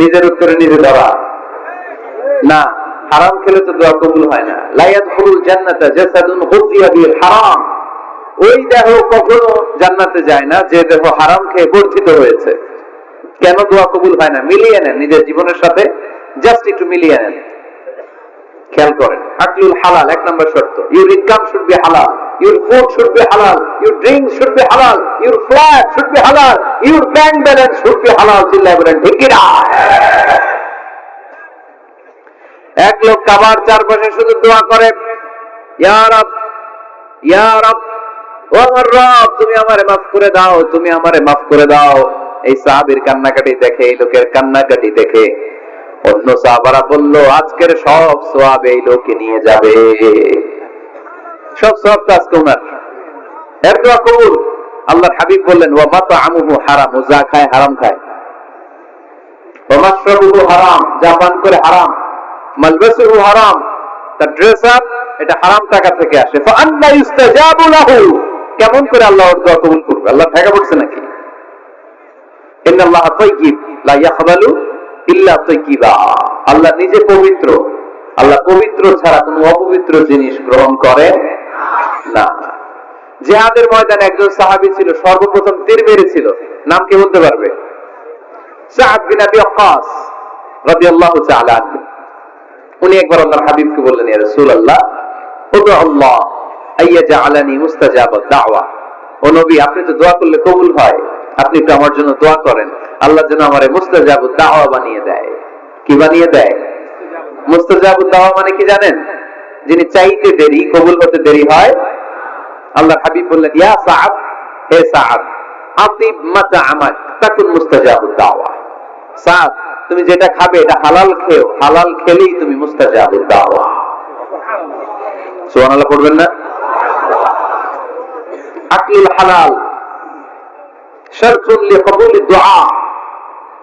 নিজের উত্তরে নিজে ধরা না, হারাম খেলে তো দোয়া কবুল হয় না। লাইয়াত ফুরুল জান্নাতা জাসাদুন হুফিয়া বিল হারাম। ওই দেহ কখনো জান্নাতে যায় না, যে দেহ হারাম খেয়ে বর্ধিত হয়েছে। কেন দোয়া কবুল হয় না? মিলিয়ে নেন নিজের জীবনের সাথে, জাস্ট একটু মিলিয়ে নেন। খেয়াল করেন। আকলুল হালাল, এক নম্বর শর্ত। Your income should be halal. Your food should be halal your drink should be halal your flat should be halal your bank balance should be halal চিল্লায় বলেন ঠিক কি না এক লোক কাবার চারপাশে শুধু দোয়া করে, ইয়া রব ইয়া রব, ও আমার রব, তুমি আমারে মাফ করে দাও, তুমি আমারে মাফ করে দাও। এই সাহাবীর কান্নাকাটি দেখে, এই লোকের কান্নাকাটি দেখে অন্য সাহাবারা বলল, আজকের সব সোয়াব এই লোকে নিয়ে যাবে। সব সব আজকে ওনার এর দোয়া কবুল। আল্লাহর হাবিব বললেন, ওয়া মাতা আমুহু হারাম, ও যা খায় হারাম খায়। হারাম, যা পান করে হারাম। মালবাসুহু হারাম, তার ড্রেস আপ এটা হারাম টাকা থেকে আসে। ইউস্তাজাবু লাহু, কেমন করে আল্লাহ ওর দোয়া কবুল করবে? আল্লাহ ঠেকা পড়ছে নাকি? লা ইল্লা আল্লাহ নিজে পবিত্র। আল্লাহ পবিত্র ছাড়া কোনো অপবিত্র জিনিস গ্রহণ করে না। জিহাদের ময়দানে একজন সাহাবী ছিল, সর্বপ্রথম তীর মেরেছিল। নাম কে বলতে পারবে? উনি একবার আল্লাহর হাবিবকে বললেন, ইয়া রাসূলুল্লাহ উদু আল্লাহ দাওয়া। ও নবী, আপনি তো দোয়া করলে কবুল হয়। আপনি আমার জন্য দোয়া করেন। আল্লাহ যেন আমারে মুস্তাজাবুদ দাওয়া বানিয়ে দেয়। কি বানিয়ে দেয়? মুস্তাজাবুদ দাওয়া মানে কি জানেন? যিনি চাইতে দেরি, কবুল হতে দেরি হয় আল্লাহ হাবিব বললেন, ইয়া সাআদ হে সাআদ আতিব মাতা আমাক তাকুন মুস্তাজাবুদ দাওয়া। সাদ তুমি যেটা খাবে এটা হালাল খেও, হালাল খেলেই তুমি মুস্তাজাবুদ দাওয়া। সুবহানাল্লাহ, পড়বেন না? আকলুল হালাল শারতুন লিকবুল দুআ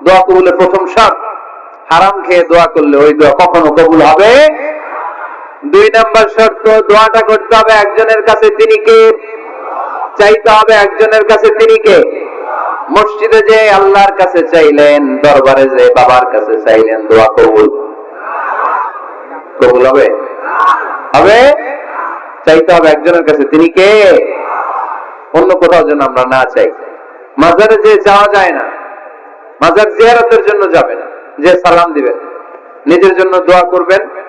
দোয়া কবুলের প্রথম শর্ত, হারাম খেয়ে দোয়া করলে ওই দোয়া কখনো কবুল হবে দুই নাম্বার শর্ত, দোয়াটা করতে হবে একজনের কাছে তিনি কে? চাইতে হবে একজনের কাছে তিনি কে? মসজিদে যে আল্লাহর কাছে চাইলেন, দরবারে যে বাবার কাছে চাইলেন, দোয়া কবুল। কবুল হবে? হবে? চাইতে হবে একজনের কাছে তিনি কে? অন্য কোথাও যেন আমরা না চাই। মাজারে যে যাওয়া যায় না, মাজার জিয়ারতের জন্য যাবেন, যে সালাম দিবেন, নিজের জন্য দোয়া করবেন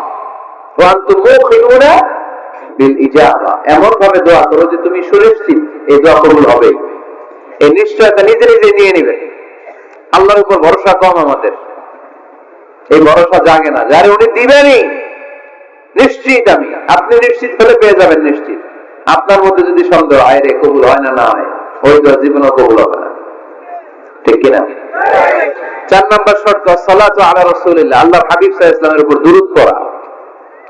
এমন ভাবে দোয়া করো যে তুমি এই দোয়া কবুল হবে। এই নিশ্চয়তা নিজে নিজে নিয়ে নিবে। আল্লাহর উপর ভরসা কম আমাদের। এই ভরসা জাগে না। যারে উনি নিশ্চিত আমি। আপনি নিশ্চিত হলে পেয়ে যাবেন নিশ্চিত। আপনার মধ্যে যদি সন্দেহ হয় রে, কবুল হয় না না হয়, ওই দোয়া জীবনও কবুল হবে না। ঠিক কিনা? চার নম্বর শর্ত, সালাতু আলা রাসূলিল্লাহ। আল্লাহর হাবিব আলাইহি ওয়াসাল্লামের উপর দুরূদ পড়া।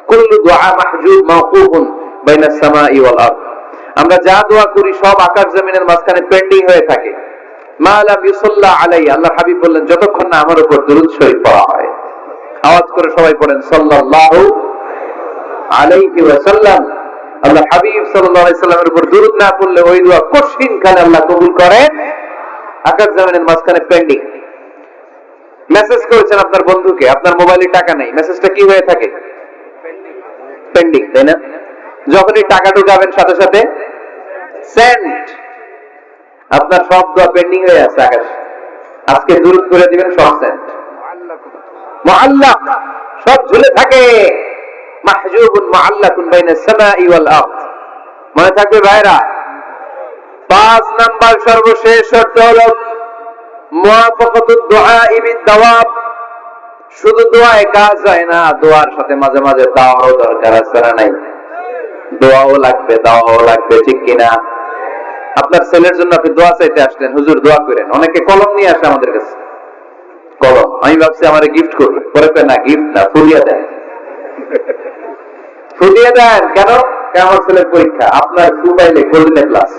কুল্লু দুআ মাহজুব মাওকুফুন বাইনাস সামাই ওয়াল আরদ। আমরা যা দোয়া করি সব আকাশ জমিনের মাঝখানে পেন্ডিং হয়ে থাকে। মা লাম ইউসাল্লা আলাই আল্লাহ হাবিব বললেন, যতক্ষণ না আমার উপর দুরূদ শরীফ পড়া হয়। আওয়াজ করে সবাই পড়েন, সাল্লাল্লাহু আলাইহি ওয়াসাল্লাম। আল্লাহ হাবিব সাল্লাল্লাহু আলাইহি সাল্লামের উপর দুরূদ না পড়লে ওই দোয়া কঠিন কালে আল্লাহ কবুল করেন। আকাশ জমিনের মাঝখানে পেন্ডিং মেসেজ করেছেন আপনার বন্ধুকে, আপনার মোবাইলে টাকা নেই। মেসেজটা কি হয়ে থাকে? পেন্ডিং তাই না? যখনই টাকা ঢুকাবেন সাথে সাথে সেন্ড আপনার সব দোয়া পেন্ডিং হয়ে আছে, আকাশ। আজকে দূর করে দিবেন, সব সেন্ড মুআল্লাক, সব ঝুলে থাকে। মাহজুবুন মনে থাকবে ভাইরা, পাঁচ নাম্বার সর্বশেষ শর্ত হলো মুওয়াফাকাতুদ দুআ বিদ শুধু দোয়ায় কাজ হয় না, দোয়ার সাথে মাঝে মাঝে দাওয়ারও দরকার আছে না নাই? দোয়াও লাগবে, দাওয়াও লাগবে, ঠিক কিনা? আপনার ছেলের জন্য আপনি দোয়া চাইতে আসলেন, হুজুর দোয়া করেন। অনেকে কলম নিয়ে আসে আমাদের কাছে। কলম, আমি ভাবছি আমার গিফট করবে। পরে কয়, না গিফট না, ফুলিয়ে দেন। ফুলিয়ে দেন, কেন? কেন আমার ছেলের পরীক্ষা? আপনার টু পাইলে গোল্ডেন ক্লাস।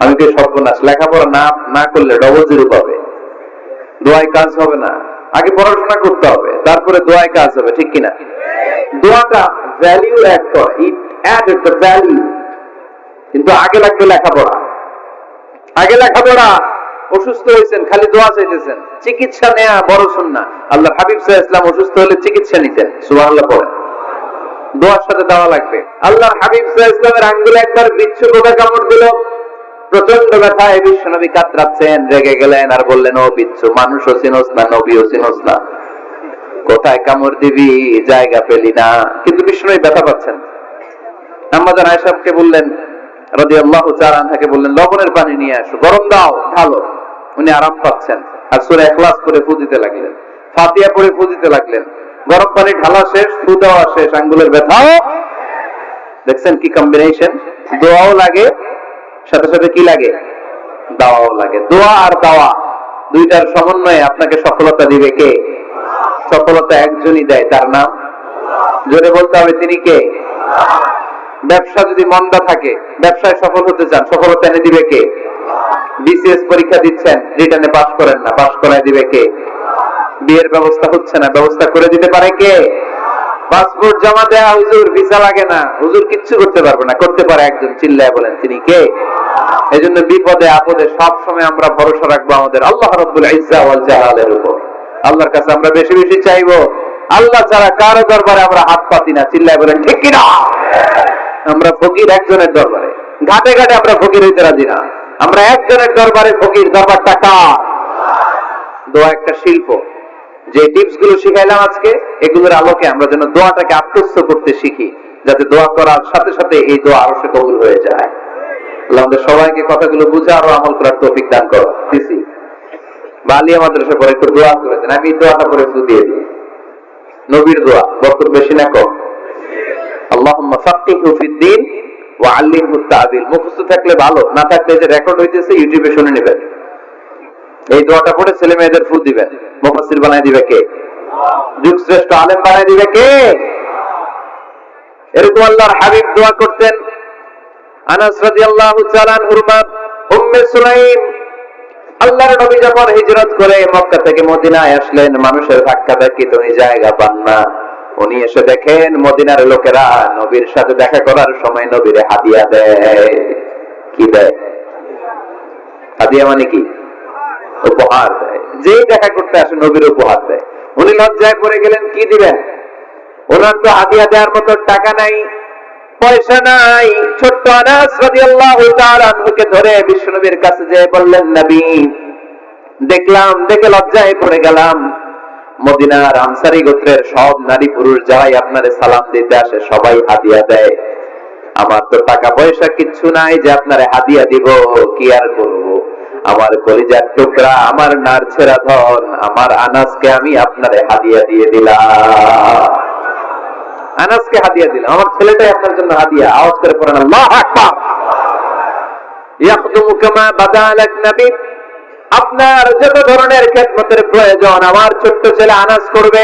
আমি কে সর্বনাশ, লেখাপড়া না না করলে ডবল জিরো পাবে। দোয়ায় কাজ হবে না। আগে পড়াশোনা করতে হবে, তারপরে দোয়ায় কাজ হবে, ঠিক কিনা? দোয়াটা ভ্যালিউ অ্যাড করে ইট অ্যাড দ্য ভ্যালিউ কিন্তু আগে লাগবে লেখাপড়া। আগে লেখাপড়া, অসুস্থ হয়েছেন, খালি দোয়া চাইতেছেন, চিকিৎসা নেয়া বড় শুননা আল্লাহ হাবিব সাহা ইসলাম অসুস্থ হলে চিকিৎসা নিতেন, সুবহানাল্লাহ পড়েন। দোয়ার সাথে দেওয়া লাগবে। আল্লাহ হাবিব সাহা ইসলামের আঙ্গুলে একবার বিচ্ছু পোকা কামড় দিল প্রচণ্ড ব্যথায় বিশ্বনবী কাতরাচ্ছেন, রেগে গেলেন আর বললেন, ও বিচ্ছু, মানুষও চিনোস না, নবীও চিনোস না। কোথায় কামড় দিবি, জায়গা পেলি না। কিন্তু বিষ্ণুই ব্যথা পাচ্ছেন। আমাদের আয়সাবকে বললেন আল্লাহ চারানহাকে বললেন, লবণের পানি নিয়ে আসো, গরম দাও উনি আরাম পাচ্ছেন আর সুরে এখলাস করে ফু দিতে লাগলেন ফাতিয়া করে ফু দিতে লাগলেন। গরম পানি ঢালা শেষ, ফু দেওয়া শেষ, আঙ্গুলের ব্যথাও দেখছেন কি কম্বিনেশন দোয়াও লাগে সাথে সাথে কি লাগে? দাওয়াও লাগে। দোয়া আর দাওয়া, দুইটার সমন্বয়ে আপনাকে সফলতা দিবে কে? সফলতা একজনই দেয়, তার নাম? জোরে বলতে হবে তিনি কে? ব্যবসা যদি মন্দা থাকে, ব্যবসায় সফল হতে চান, সফলতা এনে দিবে কে? বিসিএস পরীক্ষা দিচ্ছেন, রিটার্নে পাশ করেন না পাশ করায় দিবে কে? বিয়ের ব্যবস্থা হচ্ছে না, ব্যবস্থা করে দিতে পারে কে? পাসপোর্ট জমা দেয়া হুজুর ভিসা লাগে না। হুজুর কিচ্ছু করতে পারবে না। করতে পারে একজন, চিল্লায় বলেন, তিনি কে? এজন্য বিপদে, আপদে সব সময় আমরা ভরসা রাখব আমাদের আল্লাহ রব্বুল ইজ্জা জালালের উপর। আল্লাহর কাছে আমরা বেশি বেশি চাইব। আল্লাহ ছাড়া কারও দরবারে আমরা হাত পাতি না। চিল্লায় বলেন, ঠিক কিনা? আমরা ফকির একজনের দরবারে। ঘাটে ঘাটে আমরা ফকির হইতে রাজি না। আমরা একজনের দরবারে ফকির। দরবারটা কার? দোয়া একটা শিল্প। যে টিপসগুলো শিখাইলাম আজকে, এগুলোর আলোকে আমরা যেন দোয়াটাকে আত্মস্থ করতে শিখি, যাতে দোয়া করার সাথে সাথে এই দোয়া আরও সে কবুল হয়ে যায়। আমাদের সবাইকে কথাগুলো বুঝে আরও আমল করার তৌফিক দান করো সিসি বালি আমাদের সে পরে একটু দোয়া করে দেন। আমি দোয়াটা করে ফু দিয়ে দিই। নবীর দোয়া, বক্তব্য বেশি না কম। আল্লাহুম্মা ফাক্কিহু ফিদ্দিন ওয়া আল্লিমহু তা'বিল। মুখস্থ থাকলে ভালো, না থাকলে যে রেকর্ড হইতেছে ইউটিউবে শুনে নেবেন। এই দোয়াটা পড়ে ছেলে মেয়েদের ফুল দিবেন মুফাসসির বানাই দিবে কে? যুগ শ্রেষ্ঠ আলেম বানাই দিবে কে? এরকম আল্লাহর হাবিব দোয়া করতেন। আনাস উম্মে সুলাইম, আল্লাহর নবী যখন হিজরত করে মক্কা থেকে মদিনায় আসলেন, মানুষের ধাক্কা ধাক্কি উনি জায়গা পান না। উনি এসে দেখেন, মদিনার লোকেরা নবীর সাথে দেখা করার সময় নবীরে হাদিয়া দেয়। কি দেয়? হাদিয়া মানে কি? উপহার দেয়। যেই দেখা করতে আসে নবীর উপহার দেয়। উনি লজ্জায় পড়ে গেলেন, কি দিবেন? ওনার তো হাদিয়া দেওয়ার মতো টাকা নাই, পয়সা নাই। ছোট্ট আনাস রাদিয়াল্লাহু তাআলা আনহুকে ধরে বিশ্বনবীর কাছে যেয়ে বললেন, নবী, দেখলাম, দেখে লজ্জায় পড়ে গেলাম। মদিনার আনসারী গোত্রের সব নারী পুরুষ যারাই আপনারে সালাম দিতে আসে, সবাই হাদিয়া দেয়। আমার তো টাকা পয়সা কিচ্ছু নাই যে আপনারে হাদিয়া দিব, কি আর করব? আমার কলিজার টুকরা, আমার নার ছেড়া ধন, আমার আনাসকে আমি আপনারে হাদিয়া দিয়ে দিলাম। আনাসকে হাদিয়া দিলাম। আমার ছেলেটাই আপনার জন্য হাদিয়া। আওয়াজ করে পড়েন, আল্লাহ আকবার। কামা বাদালাক নবী আপনার যত ধরনের খেদমতের প্রয়োজন, আমার ছোট্ট ছেলে আনাস করবে।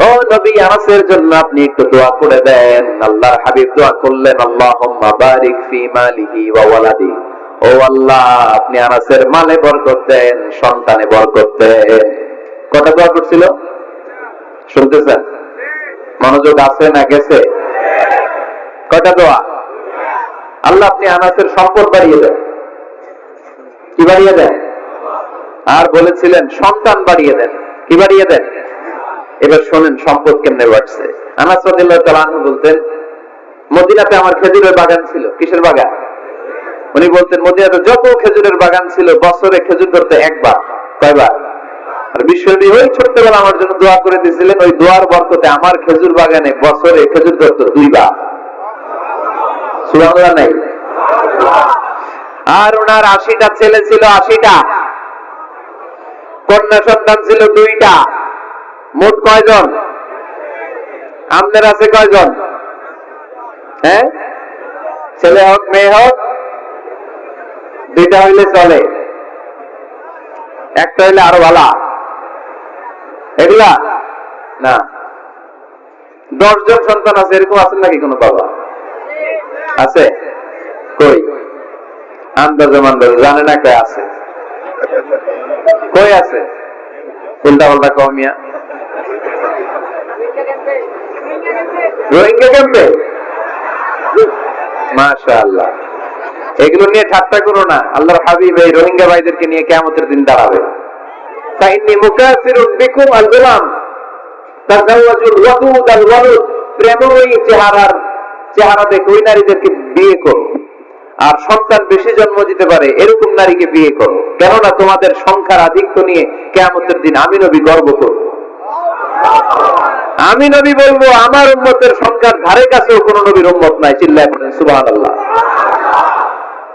ও নবী আনাসের জন্য আপনি একটু দোয়া করে দেন। আল্লাহর হাবিব দোয়া করলেন, আল্লাহুম্মা বারিক ফি মালিহি ওয়া ওয়ালাদি। ও আল্লাহ, আপনি আনাসের মালে বরকত দেন, সন্তানে বরকত দেন। কটা দোয়া করছিল? শুনতেছেন? মনোযোগ আছে না গেছে? কয়টা দোয়া? আল্লাহ, আপনি আনাসের সম্পদ বাড়িয়ে দেন। কি বাড়িয়ে দেন? আর বলেছিলেন, সন্তান বাড়িয়ে দেন। কি বাড়িয়ে দেন? এবার শোনেন, সম্পদ কেমনে বাড়ছে। আনাস বলতেন, মদিনাতে আমার খেজুরের বাগান ছিল। কিসের বাগান? উনি বলতেন, মদিনাতে যত খেজুরের বাগান ছিল, বছরে খেজুর ধরতে একবার, কয়বার? আর বিশ্বনবী ওই ছোট্টবেলা আমার জন্য দোয়া করে দিয়েছিলেন, ওই দোয়ার বরকতে আমার খেজুর বাগানে বছরে খেজুর ধরতো দুইবার। সুবাংলা নাই? আর ওনার আশিটা ছেলে ছিল আশিটা। কন্যা সন্তান ছিল দুইটা। মোট কয়জন? আমাদের আছে কয়জন? হ্যাঁ? ছেলে হোক, মেয়ে হোক। দুইটা হইলে চলে। একটা হইলে আরও ভালা এগুলা? না। দশজন সন্তান আছে, এরকম আছেন নাকি কোনো বাবা? আছে? কই? আন্দাজ মান্দাজ জানে না কে আছে। কই আছে? উল্টা পাল্টা কমিয়া রোহিঙ্গা ক্যাম্পে? মাশা আল্লাহ এগুলো নিয়ে ঠাট্টা করো না। আল্লাহর হাবিব এই রোহিঙ্গা ভাইদেরকে নিয়ে কেমতের দিন দাঁড়াবে। তোমাদের সংখ্যার আধিক্য নিয়ে কেয়ামতের দিন আমি নবী গর্ব করব। আমি নবী বলব, আমার উম্মতের সংখ্যার ধারে কাছেও কোন নবীর উম্মত নাই, চিল্লায় পড়েন সুবহানাল্লাহ।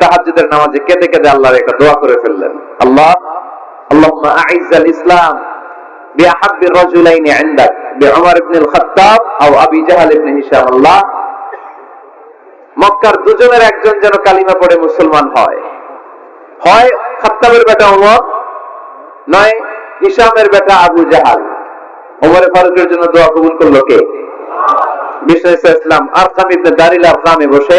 তাহাজ্জুদের নামাজে কেঁদে কেঁদে আল্লাহর একটা দোয়া করে ফেললেন আল্লাহ আল্লাহুম্মা আইজ্জাল ইসলাম بأحب الرجلين عندك بعمر بن الخطاب أو أبي جهل بن هشام الله মক্কার দুজনের একজন যেন কালিমা পড়ে মুসলমান হয় হয় খাত্তাবের বেটা ওমর নয় হিসামের বেটা আবু জাহাল ওমরে ফারুকের জন্য দোয়া কবুল করলো কে বিষ্ণু ইসলাম আরকাম ইবনে দারিল আরকামে বসে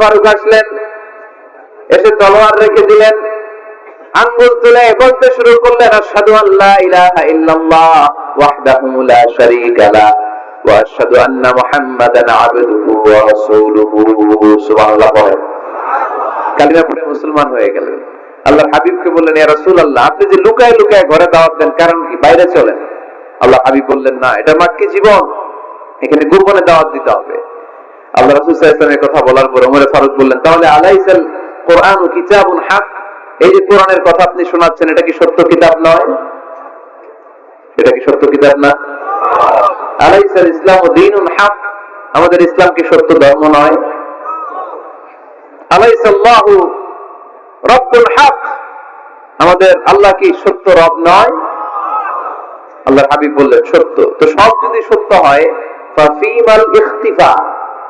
ফারুক আসলেন, এসে তলোয়ার রেখে দিলেন, আঙ্গুল তুলে বলতে শুরু করলেন ইলাহা ইল্লাল্লাহ আন্না মুহাম্মাদান আবদুহু ওয়া রাসূলুহু। সুবহানাল্লাহ কালিমা পড়ে মুসলমান হয়ে গেলেন। আল্লাহর হাবিবকে বললেন ইয়া রাসূলুল্লাহ, আপনি যে লুকায় লুকায় ঘরে দাওয়াত দেন, কারণ কি? বাইরে চলেন। আল্লাহ হাবিব বললেন, না, এটা মাক্কি জীবন। এখানে গোপনে দাওয়াত দিতে হবে। আল্লাহ কথা বলার পর ওমর ফারুক বললেন, তাহলে আলাইসাল কোরআন হক? এই যে কোরআনের কথা আপনি শোনাচ্ছেন, এটা কি সত্য কিতাব নয়? এটা কি সত্য কিতাব না? আলাইসাল ইসলাম হক। আমাদের ইসলাম কি সত্য ধর্ম নয়? আলাইসাল্লাহু রব্বুল হক। আমাদের আল্লাহ কি সত্য রব নয়? আল্লাহ হাবিব বললেন, সত্য। তো সব যদি সত্য হয়, ফাফিমাল ইখতিফা।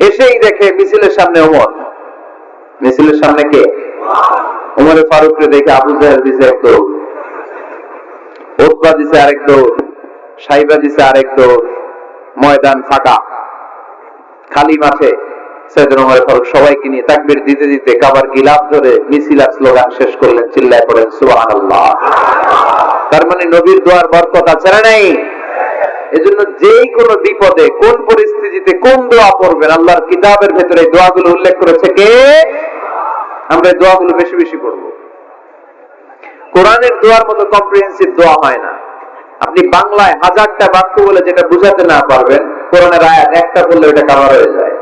এসেই দেখে মিছিলের সামনে ওমর। মিছিলের সামনে কে? ওমরে ফারুককে দেখে আবু জাহেল দিছে এক দৌড়। ওতবা দিছে আরেক দৌড়। সাইবা দিছে আরেক দৌড়। ময়দান ফাঁকা। খালি মাঠে সৈয়দ ওমর ফারুক সবাইকে নিয়ে তাকবির দিতে দিতে কাবার গিলাফ ধরে মিছিল আর স্লোগান শেষ করলেন, চিল্লায় পড়েন, সুবহানাল্লাহ। তার মানে নবীর দোয়ার বরকত আছে না নাই? এজন্য যেই কোনো বিপদে, কোন পরিস্থিতিতে, কোন দোয়া পড়বেন, আল্লাহর কিতাবের ভেতরে দোয়াগুলো উল্লেখ করেছে কে? আমরা দোয়াগুলো বেশি বেশি করব কোরআনের দোয়ার মতো কম্প্রিহেন্সিভ দোয়া হয় না। আপনি বাংলায় হাজারটা বাক্য বলে যেটা বুঝাতে না পারবেন, কোরআনের আয়াত একটা বললে ওটা কাভার হয়ে যায়।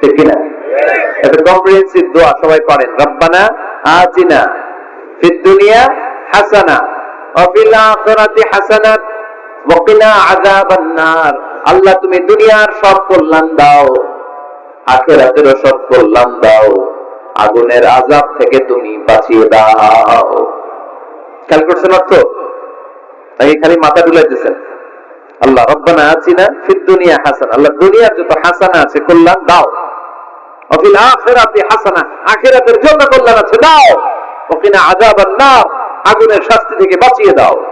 ঠিক কিনা? এটা কম্প্রিহেন্সিভ দোয়া, সবাই পারেন। রব্বানা আতিনা ফিদ দুনিয়া হাসানা, ওয়া ফিল আখিরাতি হাসানাত আল্লাহ, তুমি দুনিয়ার সব কল্যাণ দাও, আখিরাতেরও সব কল্যাণ দাও, আগুনের আযাব থেকে তুমি বাঁচিয়ে দাও। খেয়াল করছেন অর্থ? নাকি খালি মাথা ডুলাইতেছেন আল্লাহ, রব্বানা আছিনা ফিদ দুনিয়া হাসান। আল্লাহ, দুনিয়ার যত হাসানা আছে, কল্যাণ দাও। অফিল আখিরাতি হাসানা। আখিরাতের যত কল্যাণ আছে, দাও। ওকিনা আযাবান নার আগুনের শাস্তি থেকে বাঁচিয়ে দাও।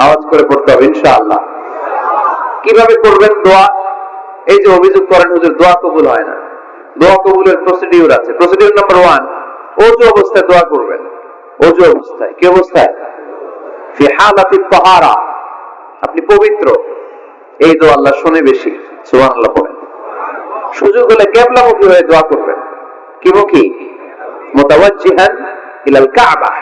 আওয়াজ করে পড়তে হবে, ইনশাআল্লাহ। কীভাবে করবেন দোয়া? এই যে অভিযোগ করেন হুজুর, দোয়া কবুল হয় না। দোয়া কবুলের প্রসিডিউর আছে। প্রসিডিউর নাম্বার ওয়ান অজু অবস্থায় দোয়া করবেন। অজু অবস্থায়। কি অবস্থায়? আপনি পবিত্র। এই দোয়া আল্লাহ শুনে বেশি। সুবহানাল্লাহ পড়েন সুযোগ হলে কেবলা কেবলামুখী হয়ে দোয়া করবেন। কি মুখী মোতাবাজ্জিহান ইলাল কাবা।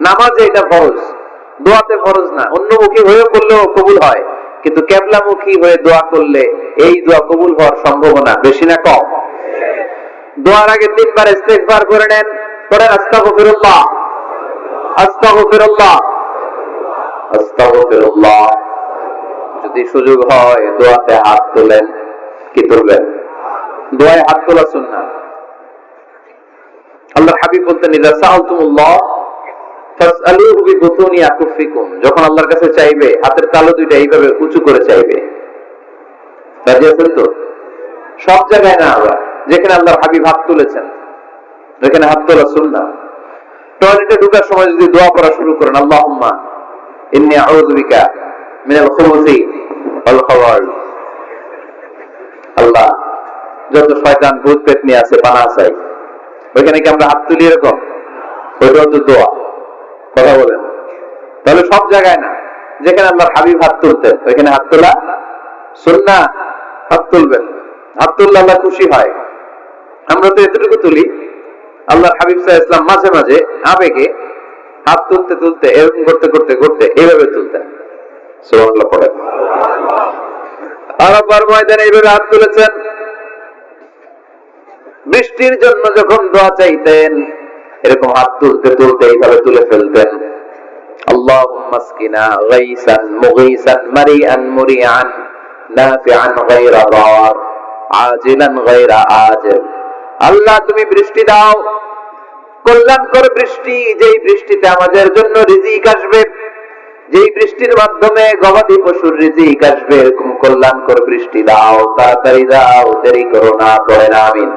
নামাজে এটা ফরজ। দোয়াতে ফরজ না। অন্যমুখী হয়ে করলেও কবুল হয়। কিন্তু কেবলামুখী হয়ে দোয়া করলে এই দোয়া কবুল হওয়ার সম্ভাবনা বেশি না কম। দোয়ার আগে তিনবার ইস্তেগফার করে নেন। করেন আস্তাগফিরুল্লাহ। আস্তাগফিরুল্লাহ। আস্তাগফিরুল্লাহ। যদি সুযোগ হয় দোয়াতে হাত তোলেন। কি তুলবেন দোয়ায় হাত তোলা সুন্নাহ। আল্লাহর হাবিব বলতেন, ইদা সাআলতুমুল্লাহ যখন আল্লাহর কাছে চাইবে, হাতের তালু দুইটা এইভাবে উঁচু করে চাইবে। তো? সব জায়গায় না আবার যেখানে আল্লাহর হাবিব হাত তুলেছেন, যেখানে হাত তোলা সুন্নাহ। টয়লেটে ঢোকার সময় যদি দোয়া পড়া শুরু করেন খাওয়াল আল্লাহ, যত শয়তান ভূত পেট নিয়ে আছে পানা ওইখানে কি আমরা হাত তুলি এরকম? দোয়া। কথা বলেন তাহলে সব জায়গায় না, যেখানে আল্লাহর হাবিব হাত তুলতেন ওইখানে হাত তোলা সুন্না, হাত তুলবেন। হাত তুললে আল্লাহ খুশি হয়। আমরা তো এতটুকু তুলি, আল্লাহর হাবিব সাহা ইসলাম মাঝে মাঝে আবেগে হাত তুলতে তুলতে, এরকম করতে করতে করতে এইভাবে তুলতেন। সুবহানাল্লাহ ময়দানে এইভাবে হাত তুলেছেন। বৃষ্টির জন্য যখন দোয়া চাইতেন এরকম হাত তুলতে তুলতে এইভাবে তুলে ফেলতেন اللهم اسقنا غيثا مغيثا مريئا مريعا نافعا غير ضار عاجلا غير آجل আল্লাহ তুমি বৃষ্টি দাও কল্যাণকর বৃষ্টি যেই বৃষ্টিতে আমাদের জন্য রিজিক আসবে যেই বৃষ্টির মাধ্যমে গবাদি পশুর রিজিক আসবে এরকম কল্যাণকর বৃষ্টি দাও তাড়াতাড়ি দাও দেরি করো না পড়ে না আমিন